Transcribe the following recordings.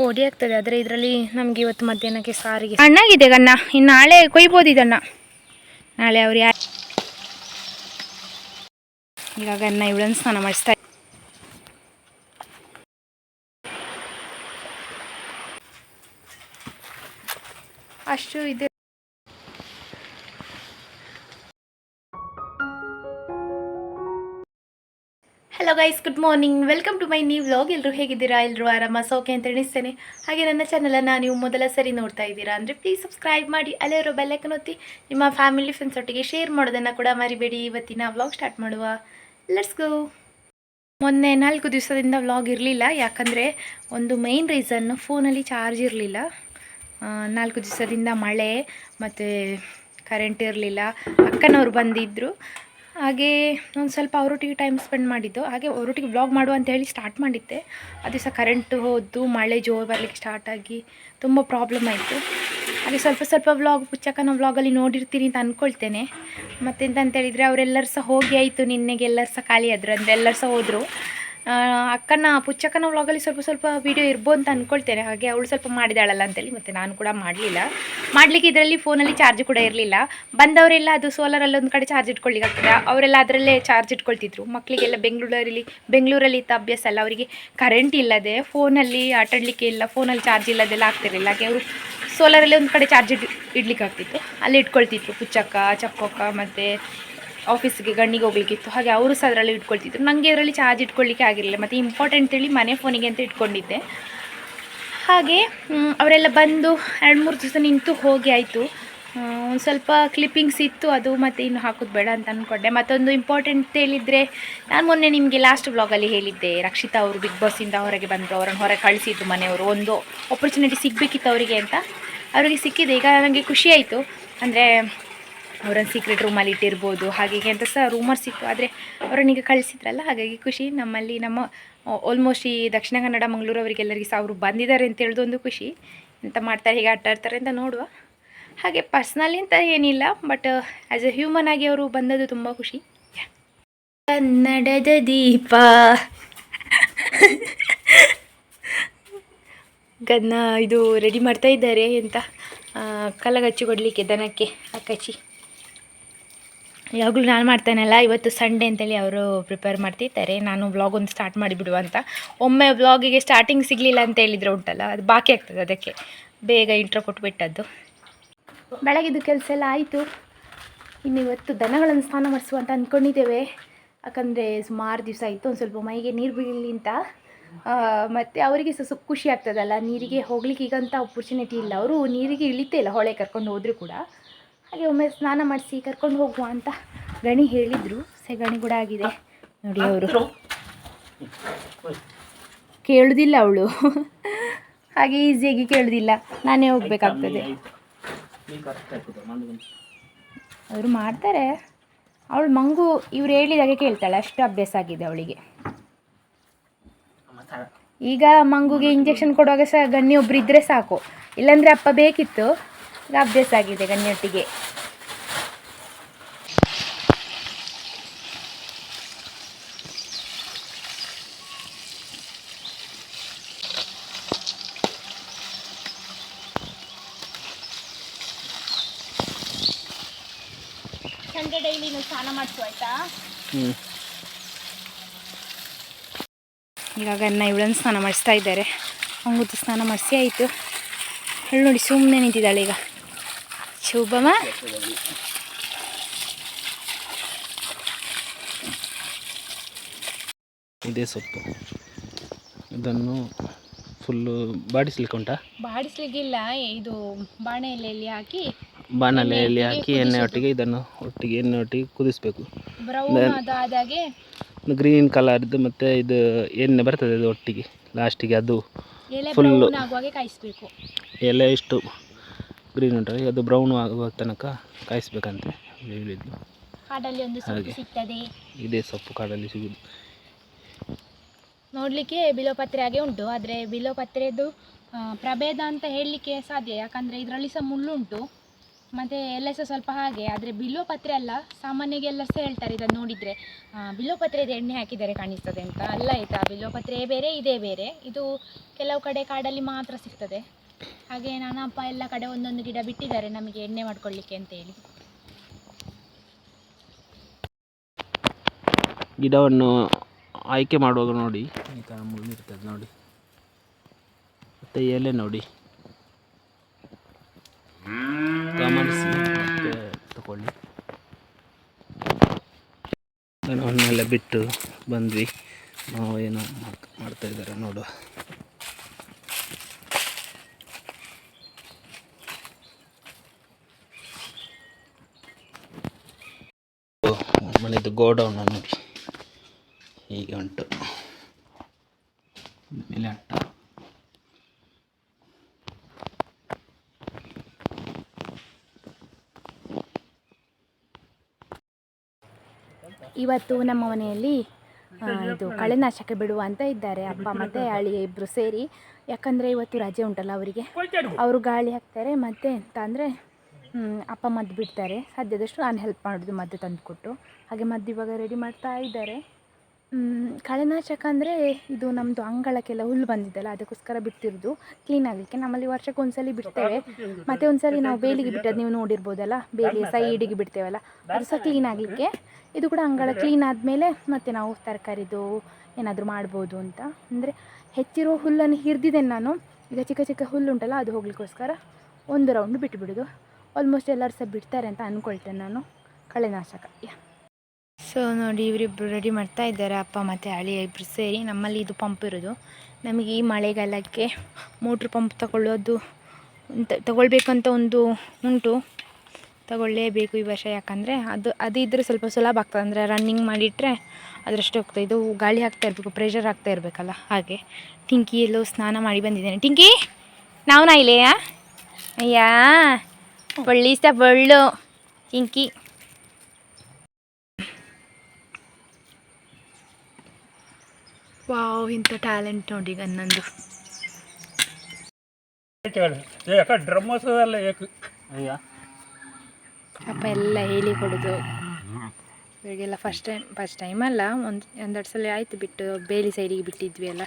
ಪೋಡಿ ಆಗ್ತದೆ. ಆದರೆ ಇದರಲ್ಲಿ ನಮಗೆ ಇವತ್ತು ಮಧ್ಯಾಹ್ನಕ್ಕೆ ಸಾರಿಗೆ. ಹಣ್ಣಾಗಿದೆ ಗನ್ನ ಇನ್ನು ನಾಳೆ ಕೊಯ್ಬೋದು ಇದನ್ನ. ನಾಳೆ ಅವ್ರು ಯಾರು ಇವಾಗ ಗನ್ನ ಇವಳನ್ನು ಸ್ನಾನ ಮಾಡಿಸ್ತಾ hello guys good morning welcome to my new vlog ಎಲ್ಲರೂ ಹೇಗಿದ್ದೀರಾ? ಎಲ್ಲರೂ ಆರಾಮ? ಸೌಖ್ಯ ಅಂತ ಎಣಿಸ್ತೇನೆ. ಹಾಗೆ ನನ್ನ ಚಾನಲನ್ನು ನೀವು ಮೊದಲ ಸರಿ ನೋಡ್ತಾ ಇದ್ದೀರಾ ಅಂದರೆ ಪ್ಲೀಸ್ ಸಬ್ಸ್ಕ್ರೈಬ್ ಮಾಡಿ, ಅಲ್ಲೇ ಇರೋ ಬೆಲ್ಲೈಕನ್ ಒತ್ತಿ, ನಿಮ್ಮ ಫ್ಯಾಮಿಲಿ ಫ್ರೆಂಡ್ಸ್ ಒಟ್ಟಿಗೆ ಶೇರ್ ಮಾಡೋದನ್ನು ಕೂಡ ಮರಿಬೇಡಿ. ಇವತ್ತಿನ ವ್ಲಾಗ್ ಸ್ಟಾರ್ಟ್ ಮಾಡುವ. ಲೆಟ್ಸ್ ಗೋ ಮೊನ್ನೆ ನಾಲ್ಕು ದಿವಸದಿಂದ ವ್ಲಾಗ್ ಇರಲಿಲ್ಲ. ಯಾಕಂದರೆ ಒಂದು ಮೈನ್ ರೀಸನ್ನು ಫೋನಲ್ಲಿ ಚಾರ್ಜ್ ಇರಲಿಲ್ಲ. ನಾಲ್ಕು ದಿವಸದಿಂದ ಮಳೆ, ಮತ್ತು ಕರೆಂಟ್ ಇರಲಿಲ್ಲ. ಅಕ್ಕನವ್ರು ಬಂದಿದ್ದರು ಹಾಗೆ ಒಂದು ಸ್ವಲ್ಪ ಅವರೊಟ್ಟಿಗೆ ಟೈಮ್ ಸ್ಪೆಂಡ್ ಮಾಡಿದ್ದು. ಹಾಗೆ ಅವರೊಟ್ಟಿಗೆ ವ್ಲಾಗ್ ಮಾಡುವ ಅಂತ ಹೇಳಿ ಸ್ಟಾರ್ಟ್ ಮಾಡಿದ್ದೆ. ಆ ಸಹ ಕರೆಂಟ್ ಹೋದ್ದು, ಮಳೆ ಜೋರು ಬರಲಿಕ್ಕೆ ಸ್ಟಾರ್ಟ್ ಆಗಿ ತುಂಬ ಪ್ರಾಬ್ಲಮ್ ಆಯಿತು. ಹಾಗೆ ಸ್ವಲ್ಪ ಸ್ವಲ್ಪ ವ್ಲಾಗ್ ಪುಚ್ಚಕ್ಕನ ವ್ಲಾಗಲ್ಲಿ ನೋಡಿರ್ತೀನಿ ಅಂತ ಅಂದ್ಕೊಳ್ತೇನೆ ಮತ್ತೆಂತ ಅಂತ ಹೇಳಿದರೆ ಅವರೆಲ್ಲರೂ ಸಹ ಹೋಗಿ ಆಯಿತು ನಿನ್ನೆಗೆ, ಎಲ್ಲರೂ ಸಹ ಖಾಲಿ ಆದರು ಅಂದರೆ ಎಲ್ಲರೂ ಸಹ ಹೋದರು. ಅಕ್ಕನ, ಪುಚ್ಚಕ್ಕನ ವ್ಲಾಗಲ್ಲಿ ಸ್ವಲ್ಪ ಸ್ವಲ್ಪ ವೀಡಿಯೋ ಇರ್ಬೋದು ಅಂತ ಅಂದ್ಕೊಳ್ತೇನೆ ಹಾಗೆ ಅವಳು ಸ್ವಲ್ಪ ಮಾಡಿದಾಳಲ್ಲ ಅಂತೇಳಿ ಮತ್ತು ನಾನು ಕೂಡ ಮಾಡಲಿಲ್ಲ. ಮಾಡಲಿಕ್ಕೆ ಇದರಲ್ಲಿ ಫೋನಲ್ಲಿ ಚಾರ್ಜ್ ಕೂಡ ಇರಲಿಲ್ಲ. ಬಂದವರೆಲ್ಲ ಅದು ಸೋಲಾರಲ್ಲಿ ಒಂದು ಕಡೆ ಚಾರ್ಜ್ ಇಟ್ಕೊಳ್ಳಿಕ್ಕೆ ಆಗ್ತದೆ. ಅವರೆಲ್ಲ ಅದರಲ್ಲೇ ಚಾರ್ಜ್ ಇಟ್ಕೊಳ್ತಿದ್ರು. ಮಕ್ಕಳಿಗೆಲ್ಲ ಬೆಂಗಳೂರಲ್ಲಿ ಬೆಂಗಳೂರಲ್ಲಿ ಇದ್ದ ಅಭ್ಯಾಸ ಅಲ್ಲ. ಅವರಿಗೆ ಕರೆಂಟ್ ಇಲ್ಲದೆ ಫೋನಲ್ಲಿ ಆಟಾಡಲಿಕ್ಕೆ ಇಲ್ಲ ಫೋನಲ್ಲಿ ಚಾರ್ಜ್ ಇಲ್ಲದೆಲ್ಲ ಆಗ್ತಿರಲಿಲ್ಲ. ಹಾಗೆ ಅವರು ಸೋಲಾರಲ್ಲಿ ಒಂದು ಕಡೆ ಚಾರ್ಜ್ ಇಡ್, ಇಡ್ಲಿಕ್ಕೆ ಆಗ್ತಿತ್ತು. ಅಲ್ಲಿ ಇಟ್ಕೊಳ್ತಿದ್ರು. ಪುಚ್ಚಕ್ಕ ಚಪ್ಪಕ್ಕ ಮತ್ತು ಆಫೀಸ್ಗೆ ಗಣ್ಣಿಗೆ ಹೋಗ್ಲಿಕ್ಕಿತ್ತು ಹಾಗೆ ಅವರು ಸಹ ಅದರಲ್ಲಿ ಇಟ್ಕೊಳ್ತಿದ್ರು. ನನಗೆ ಅದರಲ್ಲಿ ಚಾರ್ಜ್ ಇಟ್ಕೊಳ್ಳಿಕ್ಕೆ ಆಗಿರಲಿಲ್ಲ. ಮತ್ತು ಇಂಪಾರ್ಟೆಂಟ್ ಹೇಳಿ ಮನೆ ಫೋನಿಗೆ ಅಂತ ಇಟ್ಕೊಂಡಿದ್ದೆ. ಹಾಗೆ ಅವರೆಲ್ಲ ಬಂದು ಎರಡು ಮೂರು ದಿವಸ ನಿಂತು ಹೋಗಿ ಆಯಿತು. ಒಂದು ಸ್ವಲ್ಪ ಕ್ಲಿಪ್ಪಿಂಗ್ಸ್ ಇತ್ತು. ಅದು ಮತ್ತು ಇನ್ನು ಹಾಕೋದು ಬೇಡ ಅಂತ ಅಂದ್ಕೊಂಡೆ ಮತ್ತೊಂದು ಇಂಪಾರ್ಟೆಂಟ್ ಹೇಳಿದರೆ, ನಾನು ಮೊನ್ನೆ ನಿಮಗೆ ಲಾಸ್ಟ್ ಬ್ಲಾಗಲ್ಲಿ ಹೇಳಿದ್ದೆ. ರಕ್ಷಿತಾ ಅವರು ಬಿಗ್ ಬಾಸಿಂದ ಹೊರಗೆ ಬಂದರು. ಅವರನ್ನು ಹೊರಗೆ ಕಳಿಸಿದ್ದು ಮನೆಯವರು. ಒಂದು ಆಪರ್ಚುನಿಟಿ ಸಿಗಬೇಕಿತ್ತು ಅವರಿಗೆ ಅಂತ. ಅವರಿಗೆ ಸಿಕ್ಕಿದೆ. ಈಗ ನನಗೆ ಖುಷಿ ಆಯಿತು. ಅಂದರೆ ಅವರನ್ನು ಸೀಕ್ರೆಟ್ ರೂಮಲ್ಲಿ ಇಟ್ಟಿರ್ಬೋದು ಹಾಗೆ ಅಂತ ಸಹ ರೂಮರ್ಸ್ ಇತ್ತು ಆದರೆ ಅವರನ್ನೀಗ ಕಳಿಸಿದ್ರಲ್ಲ, ಹಾಗಾಗಿ ಖುಷಿ. ನಮ್ಮಲ್ಲಿ ನಮ್ಮ ಆಲ್ಮೋಸ್ಟ್ ಈ ದಕ್ಷಿಣ ಕನ್ನಡ ಮಂಗಳೂರು ಅವರಿಗೆಲ್ಲರಿಗೆ ಸಹ ಅವರು ಬಂದಿದ್ದಾರೆ ಅಂತ ಹೇಳ್ದು ಒಂದು ಖುಷಿ. ಎಂತ ಮಾಡ್ತಾರೆ, ಹೀಗೆ ಆಟ ಆಡ್ತಾರೆ ಅಂತ ನೋಡುವ. ಹಾಗೆ ಪರ್ಸ್ನಲಿ ಅಂತ ಏನಿಲ್ಲ ಬಟ್ ಆ್ಯಸ್ ಎ ಹ್ಯೂಮನ್ ಆಗಿ ಅವರು ಬಂದದ್ದು ತುಂಬ ಖುಷಿ. ಕನ್ನಡದ ದೀಪ. ಗನ್ನ ಇದು ರೆಡಿ ಮಾಡ್ತಾ ಇದ್ದಾರೆ ಎಂತ ಕಲಗಚ್ಚಿ ಕೊಡಲಿಕ್ಕೆ ದನಕ್ಕೆ ಅಕ್ಕಚ್ಚಿ ಯಾವಾಗಲೂ ನಾನು ಮಾಡ್ತಾನಲ್ಲ, ಇವತ್ತು ಸಂಡೇ ಅಂತೇಳಿ ಅವರು ಪ್ರಿಪೇರ್ ಮಾಡ್ತಿದ್ದಾರೆ ನಾನು ವ್ಲಾಗ್ ಒಂದು ಸ್ಟಾರ್ಟ್ ಮಾಡಿಬಿಡುವ ಅಂತ. ಒಮ್ಮೆ ವ್ಲಾಗಿಗೆ ಸ್ಟಾರ್ಟಿಂಗ್ ಸಿಗಲಿಲ್ಲ ಅಂತ ಹೇಳಿದರೆ ಉಂಟಲ್ಲ, ಅದು ಬಾಕಿ ಆಗ್ತದೆ ಅದಕ್ಕೆ. ಬೇಗ ಇಂಟ್ರೋ ಕೊಟ್ಬಿಟ್ಟದ್ದು. ಬೆಳಗಿದ್ದು ಕೆಲಸ ಎಲ್ಲ ಆಯಿತು. ಇನ್ನು ಇವತ್ತು ದನಗಳನ್ನು ಸ್ನಾನ ಮಾಡಿಸುವ ಅಂತ ಅಂದ್ಕೊಂಡಿದ್ದೇವೆ ಯಾಕಂದರೆ ಸುಮಾರು ದಿವಸ ಆಯಿತು, ಒಂದು ಸ್ವಲ್ಪ ಮೈಗೆ ನೀರು ಬೀಳಲಿ ಅಂತ. ಮತ್ತು ಅವರಿಗೆ ಸಹ ಖುಷಿ ಆಗ್ತದಲ್ಲ, ನೀರಿಗೆ ಹೋಗ್ಲಿಕ್ಕೆ ಈಗಂತ ಅಪರ್ಚುನಿಟಿ ಇಲ್ಲ. ಅವರು ನೀರಿಗೆ ಇಳಿತೇ ಇಲ್ಲ, ಹೊಳೆ ಕರ್ಕೊಂಡು ಹೋದರೂ ಕೂಡ. ಹಾಗೆ ಒಮ್ಮೆ ಸ್ನಾನ ಮಾಡಿಸಿ ಕರ್ಕೊಂಡು ಹೋಗುವ ಅಂತ ಗಣಿ ಹೇಳಿದರು. ಸೆಗಣಿ ಕೂಡ ಆಗಿದೆ. ನೋಡಿ ಅವರು. ಕೇಳೋದಿಲ್ಲ ಅವಳು. ಹಾಗೆ ಈಸಿಯಾಗಿ ಕೇಳುವುದಿಲ್ಲ ನಾನೇ ಹೋಗ್ಬೇಕಾಗ್ತದೆ. ಅವರು ಮಾಡ್ತಾರೆ. ಅವಳು ಮಂಗು ಇವ್ರು ಹೇಳಿದಾಗೆ ಕೇಳ್ತಾಳೆ. ಅಷ್ಟು ಅಭ್ಯಾಸ ಆಗಿದೆ ಅವಳಿಗೆ. ಈಗ ಮಂಗುಗೆ ಇಂಜೆಕ್ಷನ್ ಕೊಡುವಾಗ ಸಹ ಗಣ್ಣಿ ಒಬ್ರು ಇದ್ದರೆ ಸಾಕು. ಇಲ್ಲಾಂದರೆ ಅಪ್ಪ ಬೇಕಿತ್ತು. ಈಗ ಅಭ್ಯಾಸ ಆಗಿದೆ ಗಣ್ಯೊಟ್ಟಿಗೆ. ಸಂಜೆ ಡೈಲಿ ನೀವು ಸ್ನಾನ ಮಾಡಿಸು ಆಯ್ತಾ? ಇವಾಗ ಅನ್ನ ಇವಳನ್ನು ಸ್ನಾನ ಮಾಡಿಸ್ತಾ ಇದ್ದಾರೆ. ಹಂಗುತ್ತು ಸ್ನಾನ ಮಾಡಿಸಿ ಆಯಿತು. ಹೇಳಿ ನೋಡಿ ಸುಮ್ಮನೆ ನಿಂತಿದ್ದಾಳೆ ಈಗ. ಶುಭಮ. ಇದೇ ಸೊಪ್ಪು. ಇದನ್ನು ಫುಲ್ಲು ಬಾಡಿಸ್ಲಿಕ್ಕೆ ಉಂಟಾ? ಬಾಡಿಸ್ಲಿಕ್ಕಿಲ್ಲ ಇದು ಬಾಣಲೆಯಲ್ಲಿ ಹಾಕಿ ಬಾಣಲೆಯಲ್ಲಿ ಹಾಕಿ ಎಣ್ಣೆ ಒಟ್ಟಿಗೆ ಇದನ್ನು ಒಟ್ಟಿಗೆ ಎಣ್ಣೆ ಒಟ್ಟಿಗೆ ಕುದಿಸ್ಬೇಕು. ಒಂದು ಗ್ರೀನ್ ಕಲರ್ದು ಮತ್ತು ಇದು ಎಣ್ಣೆ ಬರ್ತದೆ ಅದು ಒಟ್ಟಿಗೆ ಲಾಸ್ಟಿಗೆ ಅದು ಫುಲ್ಲು ಎಲೆ ಇಷ್ಟು. ಗ್ರೀನ್ ಉಂಟಲ್ಲ ಅದು ಬ್ರೌನ್ ಆಗುವ ತನಕ ಕಾಯಿಸ್ಬೇಕಂತೆ ಹೇಳಿದ್ದು. ಕಾಡಲ್ಲಿ ಒಂದು ಸೊಪ್ಪು. ಸಿಗ್ತದೆ. ಇದೇ ಸೊಪ್ಪು ಕಾಡಲ್ಲಿ ಸಿಗುದು. ನೋಡಲಿಕ್ಕೆ ಬಿಲೋಪತ್ರೆ ಹಾಗೆ ಉಂಟು. ಆದರೆ ಬಿಲೋಪತ್ರೆದು ಪ್ರಭೇದ ಅಂತ ಹೇಳಲಿಕ್ಕೆ ಸಾಧ್ಯ. ಯಾಕಂದರೆ ಇದರಲ್ಲಿ ಸಹ ಮುಳ್ಳುಂಟು ಮತ್ತು ಎಲ್ಲ ಸಹ ಸ್ವಲ್ಪ ಹಾಗೆ. ಆದರೆ ಬಿಲ್ವಪತ್ರೆ ಅಲ್ಲ ಸಾಮಾನ್ಯವಾಗಿ ಎಲ್ಲ ಸಹ ಹೇಳ್ತಾರೆ ಇದನ್ನು ನೋಡಿದರೆ. ಬಿಲೋಪತ್ರೆದು ಎಣ್ಣೆ ಹಾಕಿದರೆ ಕಾಣಿಸ್ತದೆ ಅಂತ. ಅಲ್ಲ ಆಯಿತಾ? ಬಿಲೋಪತ್ರೆ ಬೇರೆ ಇದೇ ಬೇರೆ. ಇದು ಕೆಲವು ಕಡೆ ಕಾಡಲ್ಲಿ ಮಾತ್ರ ಸಿಗ್ತದೆ. ಹಾಗೆ ನನ್ನ ಅಪ್ಪ ಎಲ್ಲ ಕಡೆ ಒಂದೊಂದು ಗಿಡ ಬಿಟ್ಟಿದ್ದಾರೆ ನಮಗೆ ಎಣ್ಣೆ ಮಾಡ್ಕೊಳ್ಳಿಕ್ಕೆ ಅಂತೇಳಿ. ಗಿಡವನ್ನು ಆಯ್ಕೆ ಮಾಡುವಾಗ ನೋಡಿ. ಈ ಥರ ಮುಳ್ಳಿರ್ತದೆ ನೋಡಿ. ಮತ್ತು ಎಲೆ ನೋಡಿ. ಗಮನಿಸಿ ಮತ್ತೆ ತಗೊಳ್ಳಿ. ಬಿಟ್ಟು ಬಂದ್ವಿ. ನಾವು ಏನು ಮಾಡ್ತಾ ಇದ್ದಾರೆ ನೋಡುವ. ಮನೆದು ಗೋಡೌನ್ ನೋಡಿ. ಹೀಗೆ ಉಂಟು. ಮೇಲೆ ಅಟ್ಟ. ಇವತ್ತು ನಮ್ಮ ಮನೆಯಲ್ಲಿ ಆ, ಇದು ಕಳೆನಾಶಕ ಬಿಡುವ ಅಂತ ಇದ್ದಾರೆ. ಅಪ್ಪ ಮತ್ತೆ ಅಳಿಯ ಇಬ್ರು ಸೇರಿ. ಯಾಕಂದ್ರೆ ಇವತ್ತು ರಜೆ ಉಂಟಲ್ಲ ಅವರಿಗೆ. ಅವರು ಗಾಳಿ ಹಾಕ್ತಾರೆ ಮತ್ತೆ ಎಂತ ಅಂದರೆ ಅಪ್ಪ ಮದ್ದು ಬಿಡ್ತಾರೆ. ಸಾಧ್ಯದಷ್ಟು ನಾನು ಹೆಲ್ಪ್ ಮಾಡೋದು ಮದ್ದು ತಂದುಕೊಟ್ಟು. ಹಾಗೆ ಮದ್ದು ಇವಾಗ ರೆಡಿ ಮಾಡ್ತಾ ಇದ್ದಾರೆ. ಕಳೆನಾಶಕ ಅಂದರೆ ಇದು ನಮ್ಮದು ಅಂಗಳಕ್ಕೆಲ್ಲ ಹುಲ್ಲು ಬಂದಿದ್ದಲ್ಲ ಅದಕ್ಕೋಸ್ಕರ ಬಿಟ್ಟಿರೋದು. ಕ್ಲೀನ್ ಆಗಲಿಕ್ಕೆ. ನಮ್ಮಲ್ಲಿ ವರ್ಷಕ್ಕೆ ಒಂದ್ಸಲಿ ಬಿಡ್ತೇವೆ. ಮತ್ತು ಒಂದ್ಸಲಿ ನಾವು ಬೇಲಿಗೆ ಬಿಟ್ಟದ್ದು ನೀವು ನೋಡಿರ್ಬೋದಲ್ಲ ಬೇಲಿ ಸೈಡಿಗೆ ಬಿಡ್ತೇವಲ್ಲ. ಅದು ಸಹ ಕ್ಲೀನ್ ಆಗಲಿಕ್ಕೆ. ಇದು ಕೂಡ ಅಂಗಳ ಕ್ಲೀನ್ ಆದಮೇಲೆ ಮತ್ತೆ ನಾವು ತರಕಾರಿದು ಏನಾದರೂ ಮಾಡ್ಬೋದು ಅಂತ. ಅಂದರೆ ಹೆಚ್ಚಿರೋ ಹುಲ್ಲನ್ನು ಹಿರಿದಿದ್ದೇನೆ ನಾನು. ಈಗ ಚಿಕ್ಕ ಚಿಕ್ಕ ಹುಲ್ಲು ಉಂಟಲ್ಲ ಅದು ಹೋಗ್ಲಿಕ್ಕೋಸ್ಕರ ಒಂದು ರೌಂಡ್ ಬಿಟ್ಟುಬಿಡೋದು ಆಲ್ಮೋಸ್ಟ್ ಎಲ್ಲರೂ ಸಹ ಬಿಡ್ತಾರೆ ಅಂತ ಅಂದ್ಕೊಳ್ತೇನೆ ನಾನು. ಕಳೆನಾಶಕ ಸೊ ನೋಡಿ ಇವರಿಬ್ಬರು ರೆಡಿ ಮಾಡ್ತಾ ಇದ್ದಾರೆ, ಅಪ್ಪ ಮತ್ತು ಅಳಿ ಇಬ್ಬರು ಸೇರಿ. ನಮ್ಮಲ್ಲಿ ಇದು ಪಂಪ್ ಇರೋದು. ನಮಗೆ ಈ ಮಳೆಗಾಲಕ್ಕೆ ಮೋಟ್ರ್ ಪಂಪ್ ತಗೊಳ್ಳೋದು ತಗೊಳ್ಬೇಕಂತ ಒಂದು ಉಂಟು. ತಗೊಳ್ಳೇಬೇಕು ಈ ವರ್ಷ, ಯಾಕಂದರೆ ಅದು ಅದು ಇದ್ದರೆ ಸ್ವಲ್ಪ ಸುಲಭ ಆಗ್ತದೆ. ಅಂದರೆ ರನ್ನಿಂಗ್ ಮಾಡಿಟ್ರೆ ಅದರಷ್ಟು ಹೋಗ್ತಾ ಇದು ಗಾಳಿ ಹಾಕ್ತಾ ಇರಬೇಕು ಪ್ರೆಷರ್ ಆಗ್ತಾ ಇರಬೇಕಲ್ಲ, ಹಾಗೆ. ಟಿಂಕಿ ಎಲ್ಲೋ ಸ್ನಾನ ಮಾಡಿ ಬಂದಿದ್ದೇನೆ. ಟಿಂಕಿ ನಾವು ನಾ ಇಲ್ಲೆಯಾ? ಅಯ್ಯಾ. ಒಳ್ಳಿಸ್ತ ಬಳ್ಳು ಇಂಕಿ ವಾವ್ ಇಂಥ ಟ್ಯಾಲೆಂಟ್ ನೋಡಿ ಈಗ ನನ್ನದು ಯಾಕ ಅಯ್ಯ ಅಪ್ಪ ಎಲ್ಲ ಹೇಳಿ ಕೊಡೋದು ಇವರಿಗೆಲ್ಲ ಫಸ್ಟ್ ಟೈಮ್ ಫಸ್ಟ್ ಟೈಮ್ ಅಲ್ಲ ಒಂದು ಒಂದೆರಡು ಸಲ ಆಯಿತು ಬಿಟ್ಟು ಬೇಲಿ ಸೈಡಿಗೆ ಬಿಟ್ಟಿದ್ವಿ ಅಲ್ಲ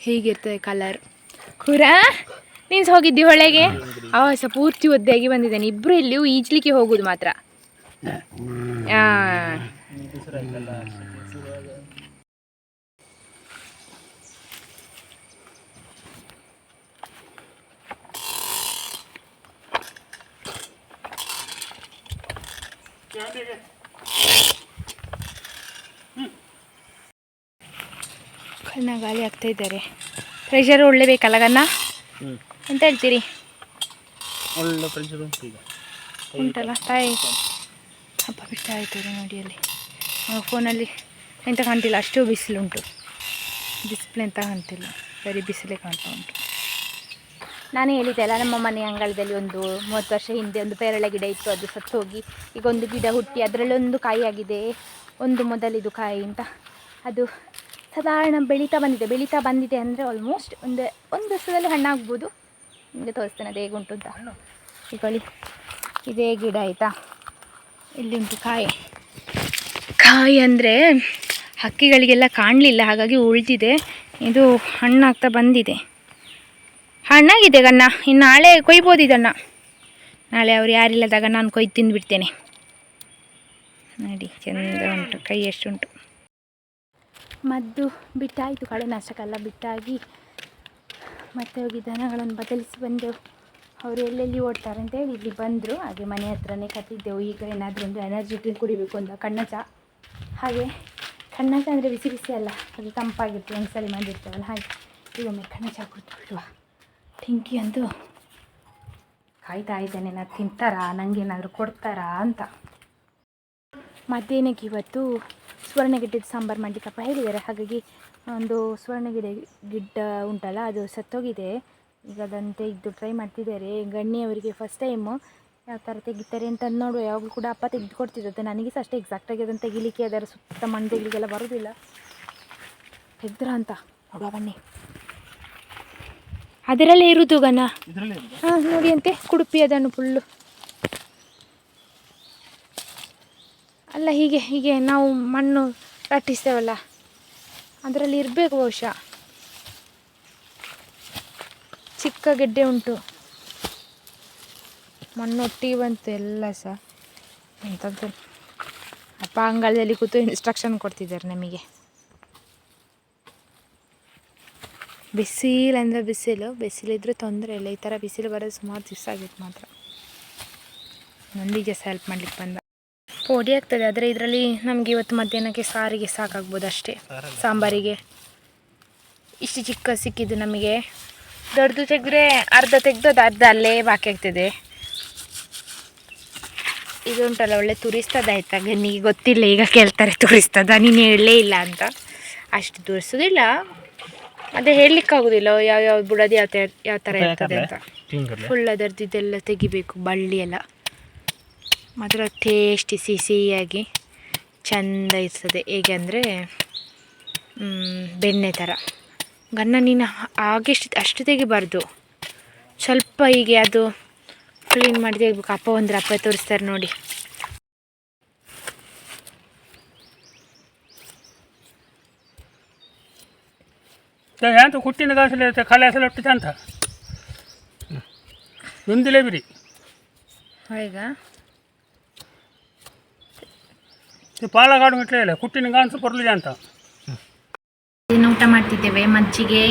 ಹೀಗಿರ್ತದೆ ಕಲರ್ ಖುರಾ ನೀನು ಹೋಗಿದ್ದಿ ಹೊಳೆಗೆ? ಆವಾಸ ಪೂರ್ತಿ ಒದ್ದೆಯಾಗಿ ಬಂದಿದ್ದಾನೆ. ಇಬ್ಬರು ಇಲ್ಲಿ ಈಜ್ಲಿಕ್ಕೆ ಹೋಗೋದು ಮಾತ್ರ. ಕಣ್ಣ ಗಾಳಿ ಆಗ್ತಾ ಇದ್ದಾರೆ. ಪ್ರೆಷರ್ ಒಳ್ಳೆ ಬೇಕಲ್ಲ ಹ್ಞೂ ಎಂತ ಹೇಳ್ತೀರಿ? ಒಳ್ಳೆ ಪ್ರೆಷರ್ ಉಂಟು ಈಗ. ಉಂಟಲ್ಲ? ತಾಯಿ. ಅಪ್ಪ ಬಿಡ್ತಾ ಆಯಿತು ನೋಡಿ ಅಲ್ಲಿ. ಫೋನಲ್ಲಿ ಎಂತ ಕಾಣ್ತಿಲ್ಲ? ಅಷ್ಟು ಬಿಸಿಲುಂಟು ಡಿಸ್ಪ್ಲೇ ಅಂತ ಕಾಣ್ತಿಲ್ಲ. ಬರೀ ಬಿಸಿಲೇ ಕಾಣ್ತಾ ಉಂಟು. ನಾನು ಹೇಳಿದ್ದೆ ಅಲ್ಲ ನಮ್ಮ ಮನೆ ಅಂಗಳದಲ್ಲಿ ಒಂದು ಮೂವತ್ತು ವರ್ಷ ಹಿಂದೆ ಒಂದು ಪೇರಳೆ ಗಿಡ ಇತ್ತು ಅದು ಸತ್ತು ಹೋಗಿ ಈಗ ಒಂದು ಗಿಡ ಹುಟ್ಟಿ ಅದರಲ್ಲಿ ಒಂದು ಕಾಯಿ ಆಗಿದೆ. ಒಂದು ಮೊದಲಿದು ಕಾಯಿ ಅಂತ. ಅದು ಸಾಧಾರಣ ಬೆಳೀತಾ ಬಂದಿದೆ. ಬೆಳೀತಾ ಬಂದಿದೆ ಅಂದರೆ ಆಲ್ಮೋಸ್ಟ್ ಒಂದು ಒಂದು ವರ್ಷದಲ್ಲಿ ಹಣ್ಣಾಗ್ಬೋದು. ನಿಮಗೆ ತೋರಿಸ್ತೇನೆ ಅದು ಉಂಟು ಅಂತ. ಈಗೊಳ್ಳಿ ಇದೇ ಗಿಡ ಆಯಿತಾ? ಇಲ್ಲಿ ಉಂಟು ಕಾಯಿ. ಕಾಯಿ ಅಂದರೆ ಹಕ್ಕಿಗಳಿಗೆಲ್ಲ ಕಾಣಲಿಲ್ಲ ಹಾಗಾಗಿ ಉಳಿದಿದೆ. ಇದು ಹಣ್ಣಾಗ್ತಾ ಬಂದಿದೆ. ಹಣ್ಣಾಗಿದೆ ಗನ್ನ ಇನ್ನು ನಾಳೆ ಕೊಯ್ಬೋದು ಇದನ್ನು. ನಾಳೆ ಅವ್ರು ಯಾರಿಲ್ಲದಾಗ ನಾನು ಕೊಯ್ದು ತಿಂದುಬಿಡ್ತೇನೆ. ನೋಡಿ ಚೆಂದ ಉಂಟು ಕೈ ಎಷ್ಟುಂಟು. ಮದ್ದು ಬಿಟ್ಟಾಯಿತು ಕಳೆನಾಶಕ ಎಲ್ಲ ಬಿಟ್ಟಾಗಿ. ಮತ್ತೆ ಹೋಗಿ ದನಗಳನ್ನು ಬದಲಿಸಿ ಬಂದೆವು ಅವರು ಎಲ್ಲೆಲ್ಲಿ ಓಡ್ತಾರೆ ಅಂತೇಳಿ ಇಲ್ಲಿ ಬಂದರು. ಹಾಗೆ ಮನೆ ಹತ್ರನೇ ಕತ್ತಿದ್ದೆವು ಈಗ ಏನಾದರೂ ಒಂದು ಎನರ್ಜಿ ಡ್ರಿಂಕ್ ಕುಡಿಬೇಕು ಅಂತ ಕಣ್ಣ ಚಾ. ಹಾಗೆ ಕಣ್ಣ ಚಾ ಅಂದರೆ ಬಿಸಿ ಬಿಸಿ ಅಲ್ಲ, ಅದು ತಂಪಾಗಿತ್ತು ಒಂದು ಸಲ ಮಾಡಿರ್ತೇವಲ್ಲ, ಹಾಗೆ. ಈಗ ಒಮ್ಮೆ ಕಣ್ಣ ಚಾ ಕುಡಿದು ಟಿಂಕಿ ಅಂತೂ ಕಾಯ್ತಾ ಇದ್ದೇನೆ. ನಾನು ತಿಂತಾರಾ? ನನಗೇನಾದರೂ ಕೊಡ್ತಾರಾ ಅಂತ. ಮಧ್ಯಾಹ್ನಕ್ಕೆ ಇವತ್ತು ಸುವರ್ಣಗೆಡ್ಡೆದು ಸಾಂಬಾರು ಮಾಡಲಿಕ್ಕಪ್ಪ ಹೇಳಿದ್ದಾರೆ. ಹಾಗಾಗಿ ಒಂದು ಸುವರ್ಣಗೆಡ್ಡೆ ಗಿಡ್ಡ ಉಂಟಲ್ಲ ಅದು ಸತ್ತೋಗಿದೆ. ಈಗ ಅದನ್ನು ತೆಗೆದು ಟ್ರೈ ಮಾಡ್ತಿದ್ದಾರೆ. ಗಣ್ಣಿಯವರಿಗೆ ಫಸ್ಟ್ ಟೈಮು ಯಾವ ಥರ ತೆಗಿತಾರೆ ಅಂತ ನೋಡುವ. ಯಾವಾಗಲೂ ಕೂಡ ಅಪ್ಪ ತೆಗೆದು ಕೊಡ್ತಿದ್ದೆ ನನಗೆ ಸಹ ಅಷ್ಟೇ ಎಕ್ಸಾಕ್ಟಾಗಿ ಅದನ್ನು ತೆಗಿಲಿಕ್ಕೆ ಅದರ ಸುತ್ತ ಮಣ್ಣು ತೆಗಿಲಿಕ್ಕೆಲ್ಲ ಬರೋದಿಲ್ಲ. ತೆಗ್ದ್ರ ಅಂತ? ನೋಡುವ ಬನ್ನಿ. ಅದರಲ್ಲೇ ಇರುವುದು ಗನ ಹಾಂ ನೋಡಿ ಅಂತೆ ಕುಡುಪಿ ಅದನ್ನು ಫುಲ್ಲು ಅಲ್ಲ ಹೀಗೆ ಹೀಗೆ ನಾವು ಮಣ್ಣು ಲಟ್ಟಿಸ್ತೇವಲ್ಲ ಅದರಲ್ಲಿ ಇರಬೇಕು ಬಹುಶಃ. ಚಿಕ್ಕ ಗೆಡ್ಡೆ ಉಂಟು. ಮಣ್ಣೊಟ್ಟಿ ಬಂತು ಎಲ್ಲ ಸಹ. ಎಂಥದ್ದು ಅಪ್ಪ ಅಂಗಳದಲ್ಲಿ ಕೂತು ಇನ್ಸ್ಟ್ರಕ್ಷನ್ ಕೊಡ್ತಿದ್ದಾರೆ ನಮಗೆ. ಬಿಸಿಲು ಅಂದರೆ ಬಿಸಿಲು, ಬಿಸಿಲಿದ್ರೆ ತೊಂದರೆ ಇಲ್ಲ. ಈ ಥರ ಬಿಸಿಲು ಬರೋದು ಸುಮಾರು ದಿವಸ ಆಗಿತ್ತು ಮಾತ್ರ. ನಂದಿಗೆ ಸಹ ಹೆಲ್ಪ್ ಮಾಡ್ಲಿಕ್ಕೆ ಬಂದ. ಪೋಡಿ ಆಗ್ತದೆ ಆದರೆ ಇದರಲ್ಲಿ ನಮಗೆ ಇವತ್ತು ಮಧ್ಯಾಹ್ನಕ್ಕೆ ಸಾರಿಗೆ ಸಾಕಾಗ್ಬೋದು ಅಷ್ಟೇ. ಸಾಂಬಾರಿಗೆ. ಇಷ್ಟು ಚಿಕ್ಕ ಸಿಕ್ಕಿದ್ದು ನಮಗೆ. ದೊಡ್ಡದು ತೆಗೆದ್ರೆ ಅರ್ಧ ತೆಗೆದು ಅದು ಅರ್ಧ ಅಲ್ಲೇ ಬಾಕಿ ಆಗ್ತದೆ. ಇದು ಉಂಟಲ್ಲ ಒಳ್ಳೆ ತುರಿಸ್ತದ ಆಯ್ತಾ? ನಿಮಗೆ ಗೊತ್ತಿಲ್ಲ ಈಗ ಕೇಳ್ತಾರೆ ತುರಿಸ್ತದ ನೀನು ಹೇಳಲೇ ಇಲ್ಲ ಅಂತ. ಅಷ್ಟು ತುರಿಸೋದಿಲ್ಲ. ಅದೇ ಹೇಳಲಿಕ್ಕಾಗೋದಿಲ್ಲ ಯಾವ ಯಾವ ಬುಡದು ಯಾವ ತರ ಯಾವ ಥರ ಇರ್ತದೆ ಅಂತ. ಫುಲ್ ಅದರದ್ದು ಇದೆಲ್ಲ ತೆಗಿಬೇಕು ಬಳ್ಳಿ ಎಲ್ಲ ಮಾತ್ರ ಟೇಸ್ಟಿ ಸಿಹಿ ಸಿಹಿಯಾಗಿ ಚೆಂದ ಇರ್ತದೆ. ಹೇಗೆ ಅಂದರೆ ಬೆಣ್ಣೆ ಥರ ಗನ್ನ ನೀನು ಹಾಗೆ ಅಷ್ಟು ತೆಗಿಬಾರ್ದು. ಸ್ವಲ್ಪ ಹೀಗೆ ಅದು ಕ್ಲೀನ್ ಮಾಡಿ ತೆಗಿಬೇಕು. ಅಪ್ಪ ಒಂದು ಅಪ್ಪ ತೋರಿಸ್ತಾರೆ ನೋಡಿ. ಎಂತ ಕುಟ್ಟಿನ ಇರುತ್ತೆ? ಕಲೆ ಹಸಲು ಒಟ್ಟಿದೆ ಅಂತ? ಒಂದಿಲೇ ಬಿರಿ ಈಗ ಪಾಲಗಾಡು ಮೆಟ್ಲೇ ಇಲ್ಲ, ಕುಟ್ಟಿನ ಗಾನ್ಸು ಬರಲಿದೆ ಅಂತ. ಏನು ಊಟ ಮಾಡ್ತಿದ್ದೇವೆ? ಮಜ್ಜಿಗೆ,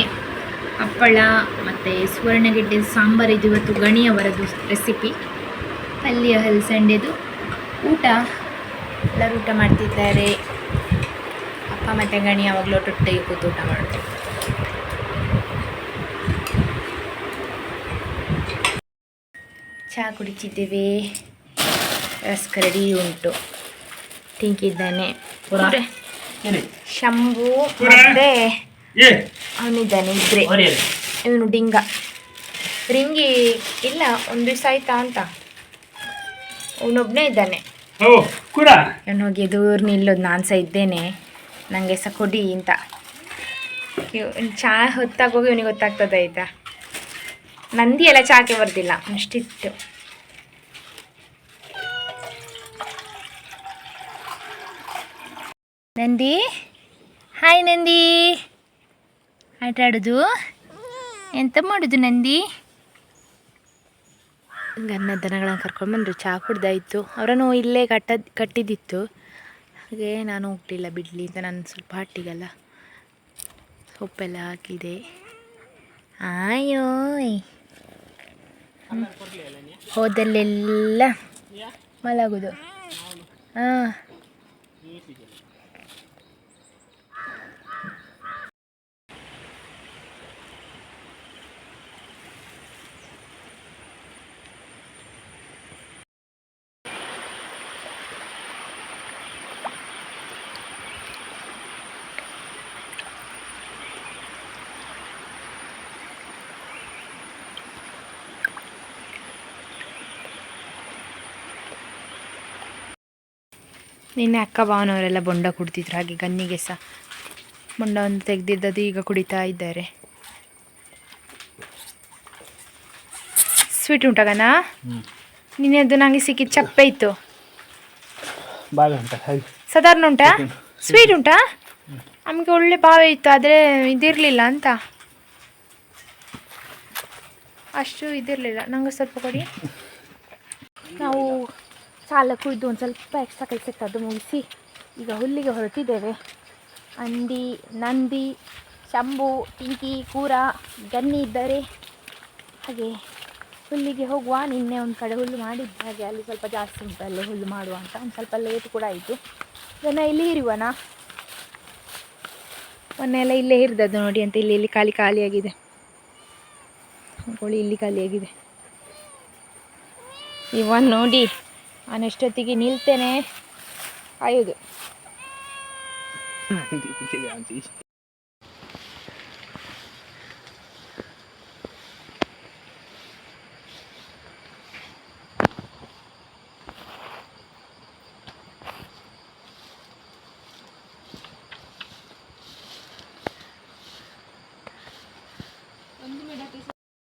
ಹಪ್ಪಳ, ಮತ್ತು ಸುವರ್ಣಗೆಡ್ಡೆ, ಸಾಂಬಾರು. ಇದು ಇವತ್ತು ಗಣಿಯವರದು ರೆಸಿಪಿ ಪಲ್ಯ ಹಲಸಂಡೆದು ಊಟ. ಎಲ್ಲರೂ ಊಟ ಮಾಡ್ತಿದ್ದಾರೆ. ಅಪ್ಪ ಮತ್ತು ಗಣಿ ಯಾವಾಗಲೂ ಒಟ್ಟೊಟ್ಟಿಗೆ ಕೂತು ಊಟ ಮಾಡಿದೆ ಚಹಾ ಕುಡಿತಿದ್ದೇವೆ. ರಸ್ಕರಡಿ ಉಂಟು. ತಿಂಕಿದ್ದಾನೆ. ಶಂಭು ಮತ್ತೆ ಅವನಿದ್ದಾನೆ ಇದ್ರೆ. ಇವನು ಡಿಂಗ. ರಿಂಗಿ ಇಲ್ಲ ಒಂದು ದಿವಸ ಆಯ್ತಾ ಅಂತ. ಅವನೊಬ್ಬನೇ ಇದ್ದಾನೆ. ಇವನು ಹೋಗಿ ದೂರ ನಿಲ್ಲೋದು ನಾನು ಸಹ ಇದ್ದೇನೆ. ನನಗೆ ಸಹ ಕೊಡಿ ಅಂತ. ಚಾ ಚಹಾ ಹೊತ್ತಾಗೋಗಿ ಇವನಿಗೆ ಗೊತ್ತಾಗ್ತದೆ ಆಯ್ತಾ? ನಂದಿ ಎಲ್ಲ ಚಾಕೆ ಬರ್ದಿಲ್ಲ ಅಷ್ಟಿತ್ತು. ನಂದಿ. ಹಾಯ್ ನಂದಿ. ಆಟ ಆಡೋದು ಎಂತ ಮಾಡೋದು ನಂದಿ? ಗನ್ನ ದನಗಳನ್ನು ಕರ್ಕೊಂಡ್ಬಂದರು ಚಹಾ ಕುಡ್ದಾಯಿತು. ಅವರನ್ನು ಇಲ್ಲೇ ಕಟ್ಟ ಕಟ್ಟಿದ್ದಿತ್ತು ಹಾಗೆ ನಾನು ಹೋಗ್ಲಿಲ್ಲ ಬಿಡಲಿ ಅಂತ ನಾನು ಸ್ವಲ್ಪ ಹಟ್ಟಿಗೆಲ್ಲ. ಸೊಪ್ಪೆಲ್ಲ ಹಾಕಿದೆ. ಆಯೋಯ್. ಹೋದಲ್ಲೆಲ್ಲ ಮಲಗೋದು. ಹಾಂ. ನಿನ್ನೆ ಅಕ್ಕ ಭಾವನವರೆಲ್ಲ ಬೊಂಡ ಕುಡ್ತಿದ್ರು ಹಾಗೆ ಗನ್ನಿಗೆ ಸಹ. ಬೊಂಡವನ್ನು ತೆಗೆದಿದ್ದದು ಈಗ ಕುಡಿತಾ ಇದ್ದಾರೆ. ಸ್ವೀಟ್ ಉಂಟಾ ನಿನ್ನೆದ್ದು ನಿನ್ನೆ ಅದು ನನಗೆ ಸಿಕ್ಕಿದ ಚಪ್ಪೆ ಇತ್ತು. ಸಾಧಾರಣ ಉಂಟಾ? ಸ್ವೀಟ್ ಉಂಟಾ. ನಮಗೆ ಒಳ್ಳೆ ಭಾವ ಇತ್ತು ಆದರೆ ಇದಿರಲಿಲ್ಲ ಅಂತ. ಅಷ್ಟು ಇದಿರಲಿಲ್ಲ. ನಂಗೆ ಸ್ವಲ್ಪ ಕೊಡಿ. ನಾವು ಸಾಲ ಕುಯ್ದು ಒಂದು ಸ್ವಲ್ಪ ಎಕ್ಸ್ಟ್ರಾ ಕೈ ಇತ್ತು ಅದು ಮುಗಿಸಿ ಈಗ ಹುಲ್ಲಿಗೆ ಹೊರಟಿದ್ದೇವೆ. ಅಂದಿ ನಂದಿ, ಶಂಭು ಟಿಂಕಿ ಕೂರ, ಗನ್ನಿ ಇದ್ದಾರೆ ಹಾಗೆ ಹುಲ್ಲಿಗೆ ಹೋಗುವ. ನಿನ್ನೆ ಒಂದು ಕಡೆ ಹುಲ್ಲು ಮಾಡಿದ್ದೆ, ಹಾಗೆ ಅಲ್ಲಿ ಸ್ವಲ್ಪ ಜಾಸ್ತಿ ಉಂಟು, ಅಲ್ಲಿ ಹುಲ್ಲು ಮಾಡುವ ಅಂತ. ಒಂದು ಸ್ವಲ್ಪ ಲೇಟ್ ಕೂಡ ಆಯಿತು. ಜನ ಇಲ್ಲಿ ಇರುವನಾ? ಮೊನ್ನೆ ಎಲ್ಲ ಇಲ್ಲೇ ಇರ್ದದ್ದು ನೋಡಿ ಅಂತ ಇಲ್ಲಿ ಇಲ್ಲಿ ಖಾಲಿ ಖಾಲಿಯಾಗಿದೆ. ಕೋಳಿ ಇಲ್ಲಿ ಖಾಲಿಯಾಗಿದೆ. ಇವನ್ ನೋಡಿ ನಾನೆಷ್ಟೊತ್ತಿಗೆ ನಿಲ್ತೇನೆ. ಆಯೋದು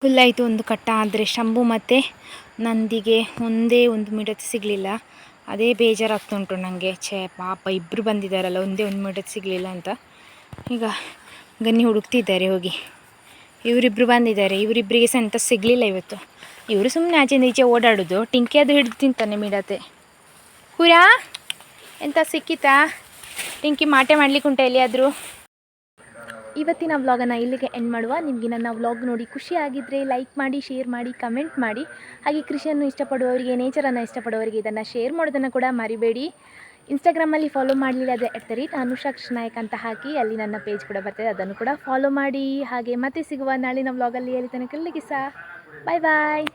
ಫುಲ್ ಆಯಿತು ಒಂದು ಕಟ್ಟ ಆದರೆ ಶಂಭು ಮತ್ತು ನಂದಿಗೆ ಒಂದೇ ಒಂದು ಮಿಡತೆ ಸಿಗಲಿಲ್ಲ. ಅದೇ ಬೇಜಾರಾಗ್ತುಂಟು ನನಗೆ ಛೇ, ಪಾಪ ಇಬ್ಬರು ಬಂದಿದ್ದಾರಲ್ಲ, ಒಂದೇ ಒಂದು ಮಿಡತೆ ಸಿಗಲಿಲ್ಲ ಅಂತ. ಈಗ ಗನ್ನಿ ಹುಡುಕ್ತಿದ್ದಾರೆ ಹೋಗಿ. ಇವರಿಬ್ಬರು ಬಂದಿದ್ದಾರೆ. ಇವರಿಬ್ಬರಿಗೆ ಸಹ ಎಂಥ ಸಿಗಲಿಲ್ಲ ಇವತ್ತು. ಇವರು ಸುಮ್ಮನೆ ಆಚೆಯಿಂದ ಈಚೆ ಓಡಾಡೋದು. ಟಿಂಕಿ ಅದು ಹಿಡಿದು ತಿಂತಾನೆ ಮಿಡತೆ. ಹುರಾ? ಎಂತ ಸಿಕ್ಕಿತಾ? ಟಿಂಕಿ ಮಾಟೆ ಮಾಡ್ಲಿಕ್ಕೆ ಉಂಟ ಎಲ್ಲಿಯಾದರೂ? ಇವತ್ತಿನ ವ್ಲಾಗನ್ನು ಇಲ್ಲಿಗೆ ಎಂಡ್ ಮಾಡುವ. ನಿಮಗೆ ನನ್ನ ವ್ಲಾಗ್ ನೋಡಿ ಖುಷಿ ಆಗಿದ್ದರೆ ಲೈಕ್ ಮಾಡಿ ಶೇರ್ ಮಾಡಿ ಕಮೆಂಟ್ ಮಾಡಿ. ಹಾಗೆ ಕೃಷಿಯನ್ನು ಇಷ್ಟಪಡುವವರಿಗೆ ನೇಚರನ್ನು ಇಷ್ಟಪಡುವವರಿಗೆ ಇದನ್ನು ಶೇರ್ ಮಾಡೋದನ್ನು ಕೂಡ ಮರಿಬೇಡಿ. ಇನ್ಸ್ಟಾಗ್ರಾಮಲ್ಲಿ ಫಾಲೋ ಮಾಡಲಿಲ್ಲ ಅದೇ ಎಡ್ತರಿ ಅನುಷಾ ಕೃಷ್ಣಾಯಕ್ ಅಂತ ಹಾಕಿ ಅಲ್ಲಿ ನನ್ನ ಪೇಜ್ ಕೂಡ ಬರ್ತದೆ. ಅದನ್ನು ಕೂಡ ಫಾಲೋ ಮಾಡಿ. ಹಾಗೆ ಮತ್ತೆ ಸಿಗುವ ನಾಳಿನ ವ್ಲಾಗಲ್ಲಿ ಎಲ್ಲಿ ತನಕ ಸಹ ಬಾಯ್ ಬಾಯ್